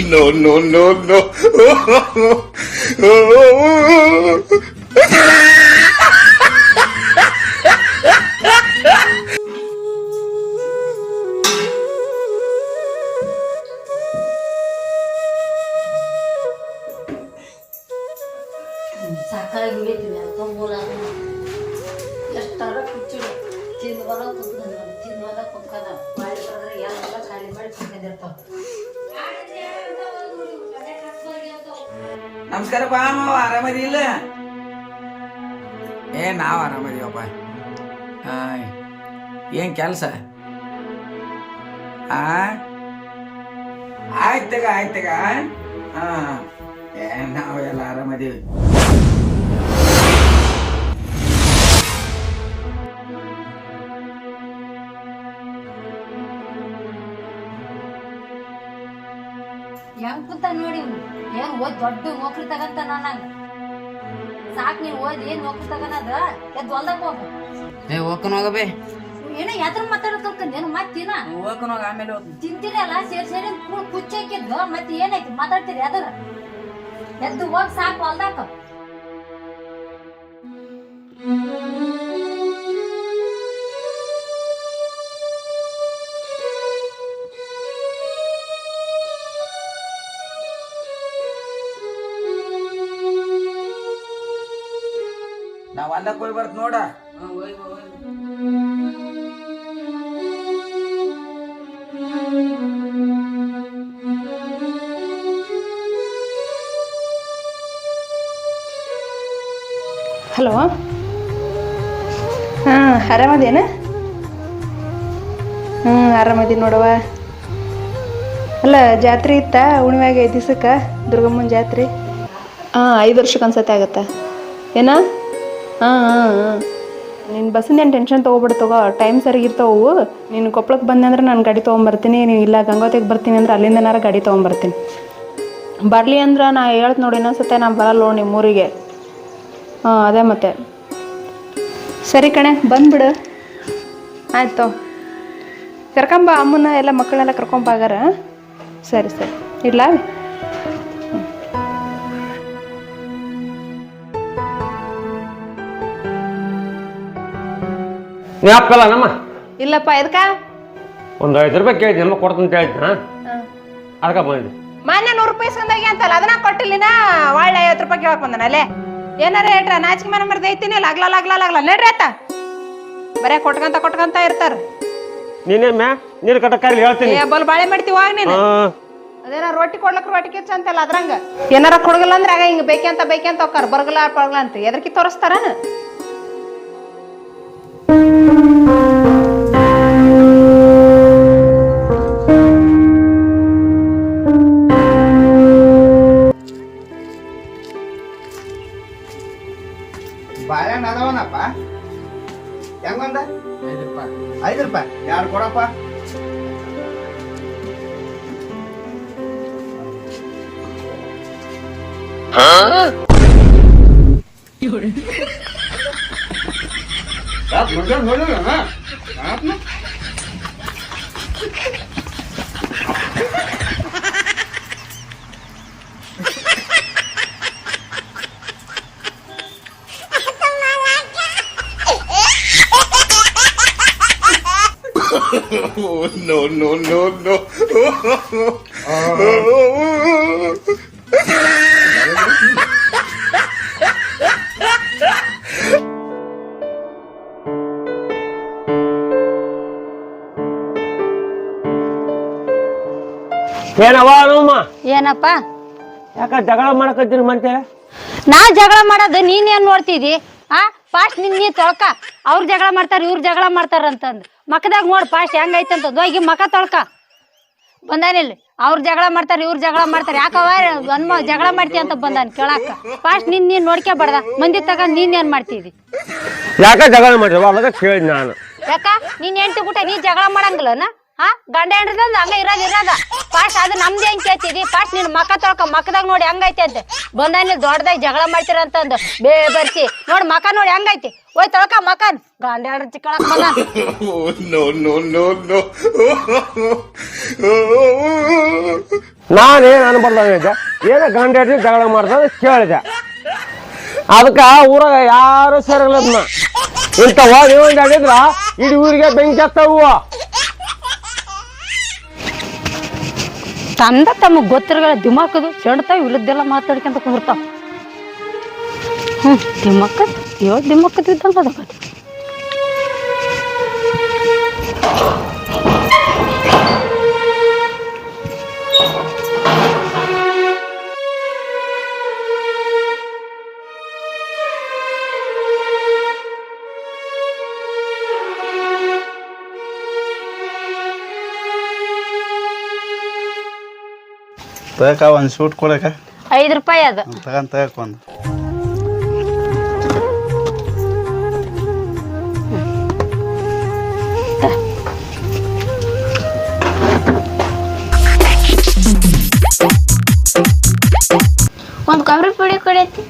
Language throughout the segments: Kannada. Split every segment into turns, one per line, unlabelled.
no, no, no, no.
ನಾವು ಏನು ಕೆಲಸ? ಆ? ಆಯ್ತಗ ಆಯ್ತಗ ಹಾ ನಾವು ಎಲ್ಲ ಆರಾಮದೀವಿ.
ಹೆಂಗ್ ಕೂತ ನೋಡಿ? ಹೆಂಗ್ ಓದ್ ದೊಡ್ಡ ನೌಕರಿ ತಗಂತ ನಂಗ ಸಾಕ್ ನೀನ್ ಓದಿ ಏನ್ ನೌಕರಿ ತಗನದ ಎದ್ ಹೊಲ್ದಾಗ ಹೋಗು.
ಏ ಹೋಗ್ಕೊಂಡು ಹೋಗಬೇ
ಏನೋ ಯಾತ್ರ ಮಾತಾಡೋದ್ ಏನು ಮತ್ತಿನ
ಹೋಗ್ಕೊಂಡು ಹೋಗ ಆಮೇಲೆ ಹೋಗ್ತೀನಿ.
ತಿಂತೀರಿ ಅಲ್ಲ ಸೇರಿ ಸೇರಿ ಕೂಳ್ ಕುಚ್ಚಾಕಿದ್ದು ಮತ್ತೆ ಏನೈತಿ ಮಾತಾಡ್ತೀರಿ ಅದರ ಎದ್ದು ಹೋಗ್ ಸಾಕು ಹೊಲ್ದಾಕ.
ನಾವು ಅಲ್ಲಕ್ ಹೋಗಿ ಬರ್ತ ನೋಡ
ಹಲೋ? ಹಾಂ ಆರಾಮದೇನ? ಹ್ಞೂ ಆರಾಮದಿ ನೋಡವ ಅಲ್ಲ ಜಾತ್ರೆ ಇತ್ತ? ಹುಣ್ಣಿಮ್ಯಾಗ ಐದು ದಿವ್ಸಕ್ಕೆ ದುರ್ಗಮ್ಮನ ಜಾತ್ರೆ? ಹಾಂ ಐದು ವರ್ಷಕ್ಕೆ ಅನ್ಸತ್ತೆ ಆಗತ್ತೆ? ಏನ? ಹಾಂ ಹಾಂ ನಿನ್ನ ಬಸ್ಸಿಂದ ಏನು ಟೆನ್ಷನ್ ತೊಗೊಬಿಡು ತಗೋ. ಟೈಮ್ ಸರಿ ಇರ್ತಾವು. ನೀನು ಕೊಪ್ಪಳಕ್ಕೆ ಬಂದೆ ಅಂದ್ರೆ ನಾನು ಗಾಡಿ ತೊಗೊಂಬರ್ತೀನಿ. ನೀವು ಇಲ್ಲ ಗಂಗೋತಿಗೆ ಬರ್ತೀನಿ ಅಂದ್ರೆ ಅಲ್ಲಿಂದನಾರ ಗಾಡಿ ತೊಗೊಂಬರ್ತೀನಿ. ಬರಲಿ ಅಂದ್ರೆ ನಾ ಹೇಳ್ತ ನೋಡಿ ಇನ್ನೊಂದ್ಸತೆ ನಾನು ಬರಲ್ಲ ನೋಡಿ ನಿಮ್ಮೂರಿಗೆ. ಹಾಂ, ಅದೇ ಮತ್ತೆ. ಸರಿ ಕಣೆ, ಬಂದ್ಬಿಡು. ಆಯ್ತು. ಕರ್ಕೊಂಬ ಅಮ್ಮನ ಎಲ್ಲ ಮಕ್ಕಳನ್ನೆಲ್ಲ ಕರ್ಕೊಂಬಾಗಾರ ಸರಿ ಸರಿ. ಇಡ್ಲಾ?
ನೀ ಅಪ್ಪಲ್ಲ ನಮ್ಮ?
ಇಲ್ಲಪ್ಪ ಎದಕ್ಕ?
ಒಂದು ಐದು ರೂಪಾಯಿ ಕೇಳಿದ್ದೆ ನಮ್ಮ ಕೊಡ್ತಂತ ಹೇಳಿದ್ನ? ಅದಕ್ಕೆ ಬಂದಿದ್ದೆ.
ಮೊನ್ನೆ ನೂರು ರೂಪಾಯಿ ಸಂದಾಗಿ ಅಂತಲ್ಲ ಅದನ್ನ ಕೊಟ್ಟಿಲ್ಲಿನ ಒಳ್ಳೆ ಐವತ್ತು ರೂಪಾಯಿ ಕೇಳಕ್ ಬಂದನ ಅಲ್ಲೇ? ಏನಾರ ಹೇಳ್ರ ನಾಚಿಕೆ ಮನೆ ಮರ್ದ ಐತಿನಿ ಲಾಗ್ಲ ಲಾಗ್ಲ ಲಾಗ್ಲ. ನಡ್ರಿ ಆತ. ಬರೇ ಕೊಟ್ಕಂತ ಕೊಟ್ಕಂತ ಇರ್ತಾರ.
ನೀನೇ ಮ್ಯಾ ನೀರು ಕಟ್ಟಕ್ಕಾಗಲಿ ಹೇಳ್ತೀನಿ.
ಏ ಬಲ್ ಬಾಳೆ ಮಾಡ್ತೀವಿ ಹೋಗ್ ನೀನು. ಅದೇನ ರೊಟ್ಟಿ ಕೊಡ್ಲಕ್ ರೊಟ್ಟಿ ಕಿಚ್ಚ ಅಂತಲ್ಲ ಅದ್ರಂಗ? ಏನಾರ ಕೊಡಗಲ್ಲ ಅಂದ್ರೆ ಆಗ ಹಿಂಗ ಬೇಕಂತ ಬೇಕಂತ ಹೋಗ್ತಾರ ಬರ್ಗಲ ಪರ್ಗಲ ಅಂತ. ಎದರ್ಕಿ ತೋರಿಸ್ತಾರ?
ừ Yapma canım öyle mi ha? Ne yapma?
oh no no no no à.
ಏನವ ನಮ್ಮ
ಏನಪ್ಪ?
ಯಾಕ ಜಗಳ ಮಾಡಕತ್ತೀರಿ ಮಂತೆ
ನಾ ಜಗಳ ಮಾಡೋದು ನೀನ್ ಏನ್ ನೋಡ್ತಿದಿ? ಆ ಫಾಸ್ಟ್ ನಿನ್ ನೀ ತೊಳ್ಕ. ಅವ್ರ ಜಗಳ ಮಾಡ್ತಾರ ಇವ್ರ ಜಗಳ ಮಾಡ್ತಾರ ಅಂತಂದ್. ಮಕದಾಗ ನೋಡ್ ಫಾಸ್ಟ್ ಹೆಂಗೈತಂತ ಹೋಗಿ ಮಕ ತೊಳ್ಕ. ಬಂದಾನಿಲ್ಲಿ ಅವ್ರ ಜಗಳ ಮಾಡ್ತಾರ ಇವ್ರ ಜಗಳ ಮಾಡ್ತಾರ. ಯಾಕವ ಜಗಳ ಮಾಡ್ತಿ ಅಂತ ಬಂದಾನ ಕೇಳಾಕ. ಫಾಸ್ಟ್ ನಿನ್ ನೀನ್ ನೋಡ್ಕೊಬಾರ್ದ ಮಂದಿ ತಗೊಂಡ್ ನೀನ್ ಏನ್ ಮಾಡ್ತಿದಿ?
ಯಾಕ ಜಗಳ ಅದಕ್ಕೆ ಕೇಳಿದ್ ನಾನು.
ಯಾಕ? ನೀನ್ ಹೆಂಡತಿ ಗುಟ ನೀ ಜಗಳ ಮಾಡಂಗಿಲ್ಲನ? ಹಾ ಗಂಡ ಹೆಂಡ್ರದ ಹಂಗ ಇರೋದ್ ಇರೋದ. ಫಸ್ಟ್ ಅದು ನಮ್ದು ಹೆಂಗ್ ಕೇಳ್ತಿದಿ ಫಸ್ಟ್ ನಿನ್ ಮಕ್ಕ ತೊಳ್ಕ ಮಕ್ಕದಾಗ ನೋಡಿ ಹಂಗೈತೆ ಅಂತ ಬಂದಾನಿ ದೊಡ್ಡದಾಗಿ ಜಗಳ ಮಾಡ್ತೀರ ಅಂತಂದು ಬೇ ಬರ್ಸಿ ನೋಡಿ ಮಕ ನೋಡಿ ಹಂಗೈತಿ. ಓಯ್ ತೊಳ್ಕ ಮಕನ್ ಗಂಡ ಹೆಂಡ್ರ ಚಿಕ್ಕಳಕ್ ನಾನೇನ್
Oh, ಏನ.
ನಾನೇನು ಗಂಡ ಹೆಂಡ್ರಿ ಜಗಳ ಮಾಡ್ತಾರೆ ಕೇಳಿದೆ. ಅದಕ್ಕ ಊರಾಗ ಯಾರು ಸರಿಲ್ಲ ಇಂತ ಹೋಗಿ ಒಂದ್ ಹೇಳಿದ್ರ ಇಡೀ ಊರಿಗೆ ಬೆಂಕಿ ಹತ್ತವು.
ತಂದ ತಮ್ಮ ಗೊತ್ತಿರಗಳ ದಿಮಾಕದು ಚೆಣ್ತಾವ್ ಇಲ್ಲದ್ದೆಲ್ಲ ಮಾತಾಡ್ಕೊಂತ ಕುಂದಿರ್ತಾವ. ಹ್ಞೂ ದಿಮ್ಮಕ್ಕ ಇವಾಗ ದಿಮಾಕದ್ ಇದ್ದಂಗ ಅದಕ್ಕದು
ತಗಕ ಒಂದು ಸೂಟ್ ಕೊಡಕ?
ಐದು ರೂಪಾಯಿ ಅದು.
ತಗೊಂಡ್ ತಗಕ್ ಒಂದು.
ಒಂದ್ ಕೊಬ್ಬರಿ ಪುಡಿ ಕೊಡೈತಿ.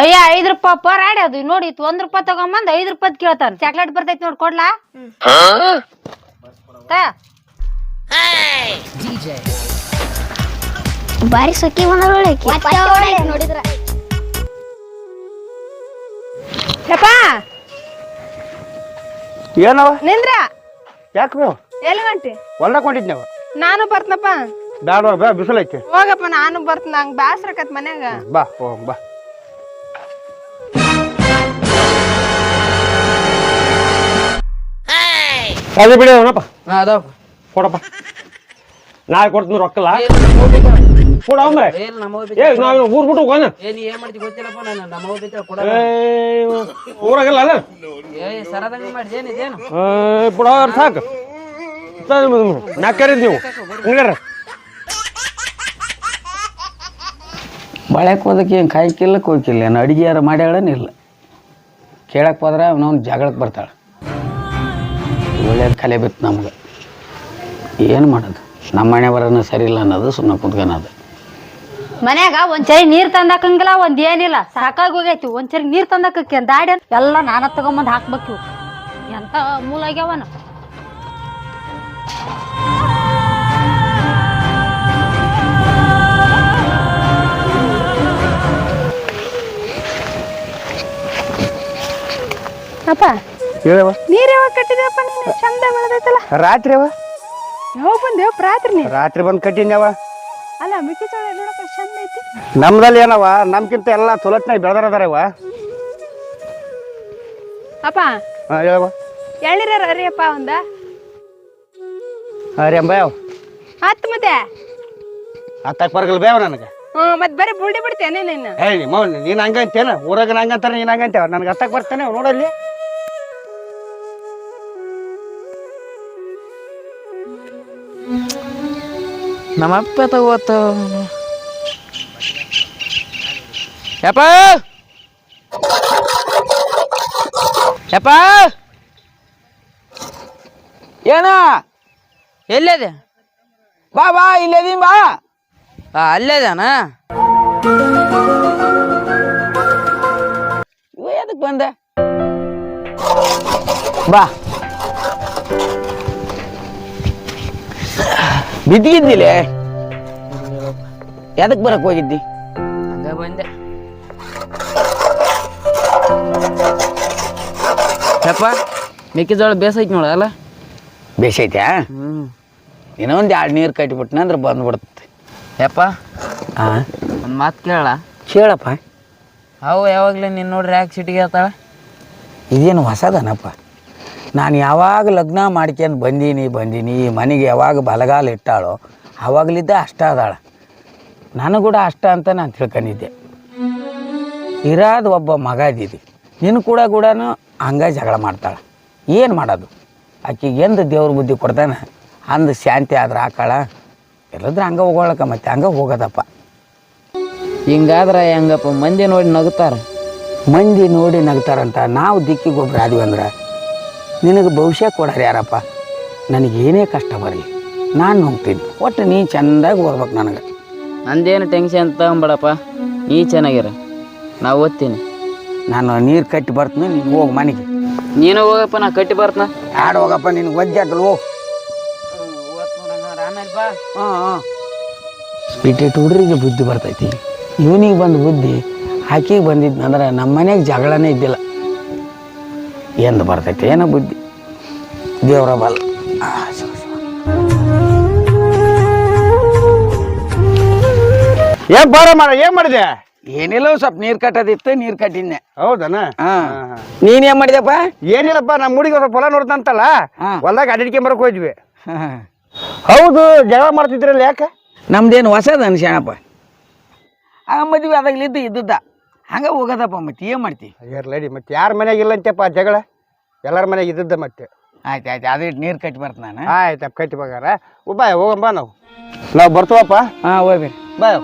ಅಯ್ಯ ಐದ್ ರೂಪಾಯಿ ಪರ್ ಆಡಿ ಅದು. ನೋಡಿ ಇತ್ತು ಒಂದ್ ರೂಪಾಯಿ ತಗೊಂಬಂದ್ ಐದ್ ರೂಪಾಯಿ ಕೇಳ್ತಾನ. ಚಾಕ್ಲೇಟ್ ಬರ್ತೈತಿ ನೋಡಿ ಕೊಡ್ಲಾ? ತಾ.
ಬಾರಿ ಸೊಕ್ಕಿ ಬಂದ್ರೊಳಕ್ಕೆ ನೋಡಿದ್ರ.
ಯಪ್ಪ.
ಏನವ?
ನಿಂದ್ರ.
ಯಾಕೆ ಬೋ
ಎಲ್ಲಿ ಗಂಟಿ
ಹೊಲ್ದಾಗ ಕೊಂಡಿದ್ನವ
ನಾನು ಬರ್ತನಪ್ಪ.
ಬ್ಯಾಡ ಬಾ ಬಿಸಿಲೈತಿ
ಹೋಗಪ್ಪ ನಾನು ಬರ್ತೀನಿ ನಂಗೆ ಬ್ಯಾಸ್ರಕತ್ ಮನ್ಯಾಗ.
ಬಾ ಹೋಗ್ ಬಾ. ಅದು ಬಿಡಿ ಅವನಪ್ಪ?
ಅದಾವ.
ಕೊಡಪ್ಪ. ನಾಳೆ ಕೊಡ್ತೀನಿ ರೊಕ್ಕಲ್ಲ. ಕೊಡ ಏ ನಾವು ಊರ್ ಬಿಟ್ಟು ಹೋಗೋಣ
ಏ ನೀ ಏನ್ ಮಾಡ್ತಿ ಗೊತ್ತಿಲ್ಲಪ್ಪ ನಾನು ನಮ್ಮವ್ ಬಿತ್ತ ಕೊಡ
ಏ ಊರಾಗಲ್ಲ ಅಲ್ಲ
ಏ ಸರದಂಗ ಮಾಡಿ ಏನ್ ಇದೇನು?
ಏ, ಬಿಡೋ ಸಾಕು. ನಾಲ್ಕರಿದ್ ನೀವು. ಹಂಗಾರ.
ಬಾಳ್ಯಾಕ ಹೋದಕ್ಕೆ ಏನು ಕಾಯ್ಕಿಲ್ಲ ಕೊಯ್ಕಿಲ್ಲ ಏನು ಅಡಿಗೆ ಯಾರು ಮಾಡ್ಯಾಳನಿಲ್ಲ ಕೇಳಕ್ಕೆ ಹೋದ್ರೆ ಅವನವ್ನು ಜಗಳಕ್ಕೆ ಬರ್ತಾಳೆ. ಒಳ್ಳೇದು ಕಲೆ ಬಿತ್ತು ನಮ್ಗೆ. ಏನು ಮಾಡೋದು? ನಮ್ಮ ಮನೆ ಬರೋನು ಸರಿ ಇಲ್ಲ ಅನ್ನೋದು ಸುಮ್ಮನೆ ಕುತ್ಕೊಳೋದು
ಮನ್ಯಾಗ ಒಂದ್ಸರಿ ನೀರ್ ತಂದಾಕಂಗಿಲ್ಲ ಒಂದ್ ಏನಿಲ್ಲ. ಸಾಕಾಗಿ ಹೋಗೈತಿ. ಒಂದ್ಸರಿ ನೀರ್ ತಂದಾಕಕ್ಕೆ ದಾಡಿ ಎಲ್ಲ ನಾನ ತಗೊಂಬಂದ್ ಹಾಕ್ಬೇಕು ಎಂತ ಮೂಲ ಆಗ್ಯಾವನ?
ಅಪ್ಪ
ಹೇಳವ
ನೀರ್ ಯಾವಾಗ ಕಟ್ಟಿದಪ್ಪ ನೀನು ಚಂದ ಬೆಳೆದೈತಲ್ಲ.
ರಾತ್ರಿ ಅವ?
ಯಾವಾಗ ಬಂದೇವ್? ರಾತ್ರಿ ನೀ
ರಾತ್ರಿ ಬಂದು ಕಟ್ಟಿನ್ಯವ
ಅಲ್ಲ ಮೆಕ್ಕೆಜೋಳ ನೋಡಕ್ಕೆ ಚಂದ ಐತಿ.
ನಮ್ದಲ್ಲಿ ಏನವ ನಮ್ಗಿಂತ ಎಲ್ಲ ಚೊಲತ್ನಾಗ ಬೆಳೆದಾರದಾರವ
ಅಪ್ಪ
ಹಾಂ ಹೇಳವ
ಎಳ್ಳಿರ ಅರಿಯಪ್ಪ ಒಂದ?
ಅರೆ ಅಂಬಾಯ್
ಹತ್ತು ಮತ್ತೆ?
ಹತ್ತಾಕ್ ಬರ್ಗಲ್ ಬೇವ ನನಗೆ.
ಹ್ಞೂ ಮತ್ತೆ ಬರೀ ಬುಲ್ಡಿ ಬಿಡ್ತೇನೆ ನೀನು
ಹೇಳಿ ಮೌನ್ ನೀನು ಹಂಗಂತೇನ? ಊರಾಗ ಹಂಗಂತಾರ ನೀನು ಹಂಗಂತೇವ? ನನಗೆ ಹತ್ತಕ್ಕೆ ಬರ್ತಾನೆ ನೋಡಲ್ಲಿ.
ನಮ್ಮಪ್ಪ ತಗೋತ ಯಪ್ಪ ಯಪ್ಪ ಏನ ಎಲ್ಲದೆ ಬಾ ಬಾ ಇಲ್ಲದಿನ್ ಬಾ ಅಲ್ಲೇದಾನ ಇವ ಬಂದೆ ಬಾ ಬಿದ್ದಿದ್ದಿಲೆ ಎದಕ್ ಬರಕ್ ಹೋಗಿದ್ದಿ? ಹಂಗ ಬಂದೆ. ಯಪ್ಪ ಮೆಕ್ಕೆಜೋಳ ಬೇಸೈತಿ ನೋಡ ಅಲ್ಲ?
ಬೇಸೈತ
ಹ್ಮ್.
ಇನ್ನೊಂದು ಎರಡು ನೀರು ಕಟ್ಟಿಬಿಟ್ನ ಅಂದ್ರೆ ಬಂದ್ಬಿಡುತ್ತೆ.
ಯಪ್ಪ
ಹಾಂ
ಒಂದು ಮಾತು ಕೇಳಲ್ಲ
ಕೇಳಪ್ಪ.
ಅವು ಯಾವಾಗಲೇ ನಿನ್ನ ನೋಡ್ರಿ ಯಾಕೆ ಸಿಟಿಗೆ ಹೇಳ್ತಾಳ
ಇದೇನು ಹೊಸದನಪ್ಪ? ನಾನು ಯಾವಾಗ ಲಗ್ನ ಮಾಡ್ಕೊಂಡು ಬಂದೀನಿ ಬಂದೀನಿ ಈ ಮನೆಗೆ ಯಾವಾಗ ಬಲಗಾಲ ಇಟ್ಟಾಳೋ ಆವಾಗಲಿದ್ದ ಅಷ್ಟ ಅದಾಳ. ನಾನು ಕೂಡ ಅಷ್ಟ ಅಂತ ನಾನು ತಿಳ್ಕೊಂಡಿದ್ದೆ. ಇರಾದ ಒಬ್ಬ ಮಗ ಇದ್ದೀವಿ ನಿನ್ನ ಕೂಡ ಕೂಡ ಹಂಗ ಜಗಳ ಮಾಡ್ತಾಳೆ. ಏನು ಮಾಡೋದು? ಆಕಿಗೆ ಎಂದು ದೇವ್ರ ಬುದ್ಧಿ ಕೊಡ್ತಾನೆ? ಅಂದು ಶಾಂತಿ ಆದ್ರೆ ಹಾಕಾಳ? ಇಲ್ಲದ್ರೆ ಹಂಗೆ ಹೋಗೋಳಕ ಮತ್ತೆ ಹಂಗೆ ಹೋಗೋದಪ್ಪ.
ಹಿಂಗಾದ್ರೆ ಹೆಂಗಪ್ಪ ಮಂದಿ ನೋಡಿ ನಗುತ್ತಾರ
ಮಂದಿ ನೋಡಿ ನಗ್ತಾರಂತ. ನಾವು ದಿಕ್ಕಿಗೊಬ್ರು ಆದ್ವಿ ಅಂದ್ರೆ ನಿನಗೆ ಭವಿಷ್ಯ ಕೊಡೋರು ಯಾರಪ್ಪ? ನನಗೇನೇ ಕಷ್ಟ ಬರಲಿ ನಾನು ಹೋಗ್ತೀನಿ. ಒಟ್ಟು ನೀ ಚೆಂದಾಗಿ ಓದ್ಬೇಕು ನನಗೆ.
ನಂದೇನು ಟೆನ್ಷನ್ ತಗೊಂಬೇಡಪ್ಪ. ನೀ ಚೆನ್ನಾಗಿರ. ನಾ ಓದ್ತೀನಿ.
ನಾನು ನೀರು ಕಟ್ಟಿ ಬರ್ತೀನಿ ನೀನು ಹೋಗಿ ಮನೆಗೆ.
ನೀನು ಹೋಗಪ್ಪ ನಾ ಕಟ್ಟಿ ಬರ್ತನ.
ಆಡ ಹೋಗಪ್ಪ ನಿನಗೆ ಒಜ್ಜಾಕಲ್ ಹೋಗಿ. ಹಾಂ ಹಾಂ ಇಟ್ಟಿಟ್ಟು ಹುಡ್ರಿಗೆ ಬುದ್ಧಿ ಬರ್ತೈತಿ. ಇವನಿಗೆ ಬಂದು ಬುದ್ಧಿ ಆಕಿಗೆ ಬಂದಿದ್ನಂದ್ರೆ ನಮ್ಮ ಮನೆಗೆ ಜಗಳನೇ ಇದ್ದಿಲ್ಲ. ಎಂದು ಬರ್ತೈತೆ? ಏನೋ ಬುದ್ಧಿ? ದೇವರ ಬಲ್.
ಏನ್ ಬಾರ ಮಾಡ ಏನ್ ಮಾಡಿದೆ?
ಏನಿಲ್ಲ ಸ್ವಲ್ಪ ನೀರ್ ಕಟ್ಟೋದಿತ್ತು ನೀರ್ ಕಟ್ಟಿದ್ನೆ.
ಹೌದನ?
ಹಾಂ. ಏನ್ ಮಾಡಿದಪ್ಪ?
ಏನಿಲ್ಲಪ್ಪ ನಮ್ಮ ಹುಡುಗಿ ಸ್ವಲ್ಪ ಹೊಲ ನೋಡ್ತಂತಲ್ಲ ಹೊಲದಾಗ ಅಡಿಕೆ ಬರಕ್ ಹೋದ್ವಿ. ಹೌದು ಜಗಳ ಮಾಡ್ತಿದ್ರಲ್ಲ ಯಾಕೆ?
ನಮ್ದೇನು ಹೊಸದ ಅನ್ಸ್ಯಾಣಪ್ಪ. ಆ ಮದ್ವೆ ಅದಾಗ್ಲಿದ್ದು ಇದ್ದದ್ದ. ಹಂಗೆ ಹೋಗೋದಪ್ಪ ಮತ್ತೆ ಏನು ಮಾಡ್ತಿ?
ಇರ್ಲಡಿ ಮತ್ತೆ ಯಾರ ಮನೆಗೆ ಇಲ್ಲ ಅಂತಪ್ಪ ಜಗಳ? ಎಲ್ಲರ ಮನೆಗೆ ಇದ್ದದ್ದ ಮತ್ತೆ.
ಆಯ್ತು ಆಯ್ತು ಅದು ನೀರು ಕಟ್ಟಿ ಬರ್ತ ನಾನು?
ಆಯ್ತಪ್ಪ ಕಟ್ಟಿ ಬಗಾರ ಬಾಯ್ ಹೋಗಂಬ ನಾವು. ನಾವು ಬರ್ತೀವಪ್ಪ?
ಹಾಂ ಹೋಗ್ಬೇಕು ಬಾಯ್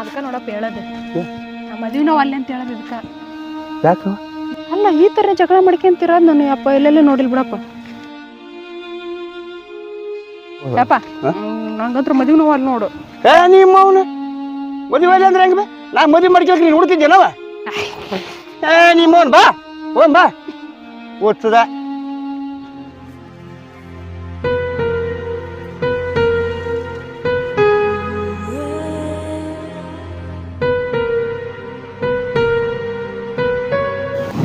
ಅದಕ್ಕೆ ನೋಡಪ್ಪ ಹೇಳೋದು. ಮದುವೆ ನಾವು ಅಲ್ಲಿ ಅಂತ ಹೇಳೋದು ಇದಕ್ಕೆ.
ಯಾಕೆ?
ಅಲ್ಲ ಈ ಥರ ಜಗಳ ಮಾಡ್ಕೊಂತಿರೋದು ನಾನು ಅಪ್ಪ ಎಲ್ಲೆಲ್ಲ ನೋಡಿಲ್ ಬಿಡಪ್ಪ. ಯಪ್ಪ ನಂಗಂತ್ರ ಮದುವೆ ನಾವು ಅಲ್ಲಿ ನೋಡು.
ಏ ನಿಮ್ಮ ಅವನು ಮದುವೆ ಅಲ್ಲಿ ಅಂದ್ರೆ ಹೆಂಗೆ ಬಾ? ನಾ ಮದುವೆ ಮಾಡ್ಕೊಳಕ್ ನೀನು ಹುಡ್ತಿದ್ದೇನವ ಏ ನಿಮ್ಮ ಅವನು ಬಾ ಓನ್ ಬಾ. ಓದ್ತದ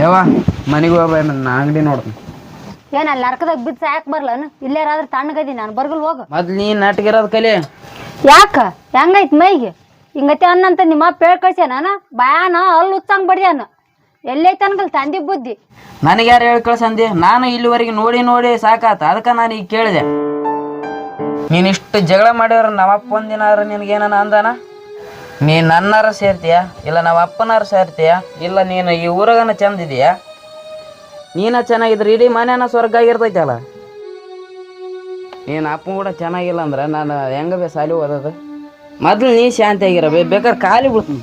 ಯವ್ವ ಮನೆಗೆ ಹೋಗ ನಾ ಅಂಗಡಿ ನೋಡ್ತೀನಿ.
ಏನ್ ಅಲ್ಲಿ ಅರ್ಕದಾಗ ಬಿದ್ದು ಯಾಕೆ ಬರ್ಲನು ಇಲ್ಲೇರಾದ್ರೆ ತಣ್ಣಗದಿ ನಾನು ಬರ್ಗಲ್ ಹೋಗ.
ಮೊದ್ಲು ನೀ ನಾಟಕಿರೋದು ಕಲಿ.
ಯಾಕ? ಹೆಂಗೈತ್ ಮೈಗೆ? ಹಿಂಗತಿ ಅನ್ನಂತ ನಿಮ್ಮ ಹೇಳಿ ಕಳ್ಸ್ಯ ನಾನು ಬಾಯಾನ ಅಲ್ಲಿ ಉಚ್ಚಂಗ್ ಬಡಿಯಾನ ಎಲ್ಲೈತೆ ಅನ್ಕಲ್ ತಂದಿ ಬುದ್ಧಿ.
ನನಗೆ ಯಾರು ಹೇಳಿ ಕಳ್ಸಂದಿ ನಾನು ಇಲ್ಲಿವರೆಗೆ ನೋಡಿ ನೋಡಿ ಸಾಕಾತ, ಅದಕ್ಕೆ ನಾನು ಈಗ ಕೇಳಿದೆ. ನೀನು ಇಷ್ಟು ಜಗಳ ಮಾಡ್ಯಾರ ನಮ್ಮ ಅಪ್ಪ ಒಂದಿನಾರ ನಿನಗೇನ ಅಂದಾನ? ನೀ ನನ್ನಾರ ಸೇರ್ತೀಯ, ಇಲ್ಲ ನಮ್ಮ ಅಪ್ಪನಾರ ಸೇರ್ತೀಯ, ಇಲ್ಲ ನೀನು ಈ ಊರಾಗನ ಚಂದಿದೀಯ? ನೀನ ಚೆನ್ನಾಗಿದ್ರೆ ಇಡೀ ಮನೆನ ಸ್ವರ್ಗ ಆಗಿರ್ತೈತಲ್ಲ? ನೀನು ಅಪ್ಪ ಕೂಡ ಚೆನ್ನಾಗಿಲ್ಲ ಅಂದ್ರೆ ನಾನು ಹೆಂಗ ಬೇ ಸಾಲಿ ಓದೋದು? ಮೊದ್ಲು ನೀ ಶಾಂತಿ ಆಗಿರಬೇ ಬೇಕಾದ್ರೆ ಖಾಲಿ ಬಿಡ್ತೀನಿ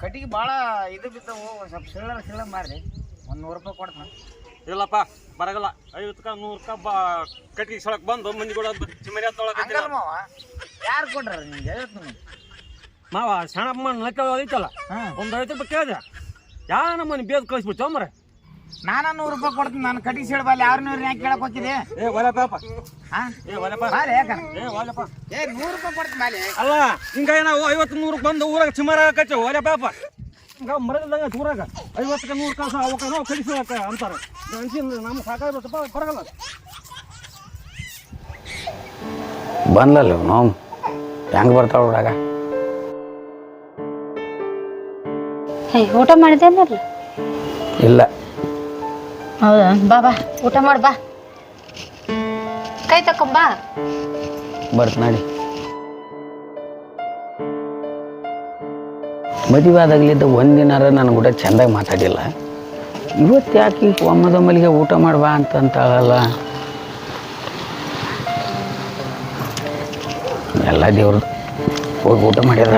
ಕಟ್ಟಿಗೆ ಭಾಳ ಇದು ಬಿದ್ದವು ಸ್ವಲ್ಪ ಸಿಳ್ಳ ಸಿಳ್ಳ ಮಾರಿ ಒಂದು ನೂರು ರೂಪಾಯಿ ಕೊಡ್ತಾನೆ.
ಇಲ್ಲಪ್ಪ ಬರಗಲ್ಲ. ಐವತ್ತಕ್ಕ ನೂರು ರೂಪಾಯಿ ಬಾ ಕಟ್ಟಿಗೆ ಸೊಳಕ್ ಬಂದು ಮಂದಿ ಕೂಡ ಚಿಮರಿ
ಮಾವ. ಯಾರು ಕೊಡ್ರಿ ನಿಮ್ಗೆ? ಐವತ್ತು ನೂರು
ಮಾವ ಸಣ್ಣಮ್ಮ ನಕ್ಕ ಐತಲ್ಲ? ಒಂದು ಐವತ್ತು ರೂಪಾಯಿ ಕೇಳಿದೆ. ಯಾ ನಮ್ಮನೆ ಬೇಗ ಕಳಿಸ್ಬಿಟ್ಟು ಮರ
ನಾನು ನೂರು ರೂಪಾಯಿ ಕೊಡ್ತೀನಿ ನಾನು ಕಟಿಸಿ ಸಿಳ್ಳ ಬಾಲಿ. ಯಾರು ನೂರು ಯಾಕೆ ಕೇಳಕ್ ಹೋಗಿದೆ
ಏ ಒಲಪ್ಪ
ಹಾಂ?
ಏ ಒಲಪ್ಪ.
ಬಾರಿ ಯಾಕ?
ಏ ಒಲಪ್ಪ.
ಏ ನೂರು ರೂಪಾಯಿ ಕೊಡ್ತೀನಿ ಬಾಲಿ.
ಅಲ್ಲ ಹಿಂಗ ನಾವು ಐವತ್ತು ನೂರು ಬಂದು ಊರಾಗ ಚಿಮರ ಒಲೆ ಪಾಪ ಹಿಂಗ ಮರದಂಗ ಊರಾಗ. ಐವತ್ತಕ್ಕೆ ನೂರು ಕಾಸು ಅವಕ್ಕ ನಾವು ಕಡಿಸಿ ಅಂತಾರೆ. ಅನ್ಸಿಲ್ಲ ನಮ್ಮ ಸಾಕಾಗ್ಬೇಕಪ್ಪ ಬರಗಲ್ಲ
ಬಂದಲ್ಲ ನಾವು ಹೆಂಗೆ ಬರ್ತಾವ ಹುಡುಗ
ಹೇ ಊಟ ಮಾಡಿದೆ
ಇಲ್ಲ.
ಹೌದಾ? ಬಾ ಬಾ. ಊಟ ಮಾಡು, ಬಾ. ಕೈ ತಕೊಂಬಾ
ಬರ್ತ ನಡಿ. ಮದುವೆ ಆದಾಗಲಿದ್ದ ಒಂದಿನಾರ ನನ್ನ ಕೂಡ ಚೆಂದಾಗಿ ಮಾತಾಡಿಲ್ಲ. ಇವತ್ತು ಯಾಕೆ ಒಮ್ಮದ ಮಲ್ಲಿಗೆ ಊಟ ಮಾಡ್ಬಾ ಅಂತಂತಾಳಲ್ಲ ಎಲ್ಲ ದೇವ್ರದ್ದು ಹೋಗಿ ಊಟ ಮಾಡಿದ್ರ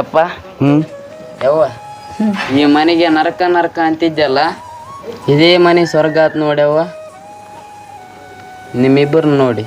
ಯಪ್ಪ
ಹ್ಮ್.
ಯವ್ವ ಈ ಮನೆಗೆ ನರಕ ನರಕ ಅಂತಿದ್ದಲ್ಲ ಇದೇ ಮನೆ ಸ್ವರ್ಗ ಆತ್ ನೋಡ್ಯವ್ವ ನಿಮ್ಮಿಬ್ಬರು ನೋಡಿ.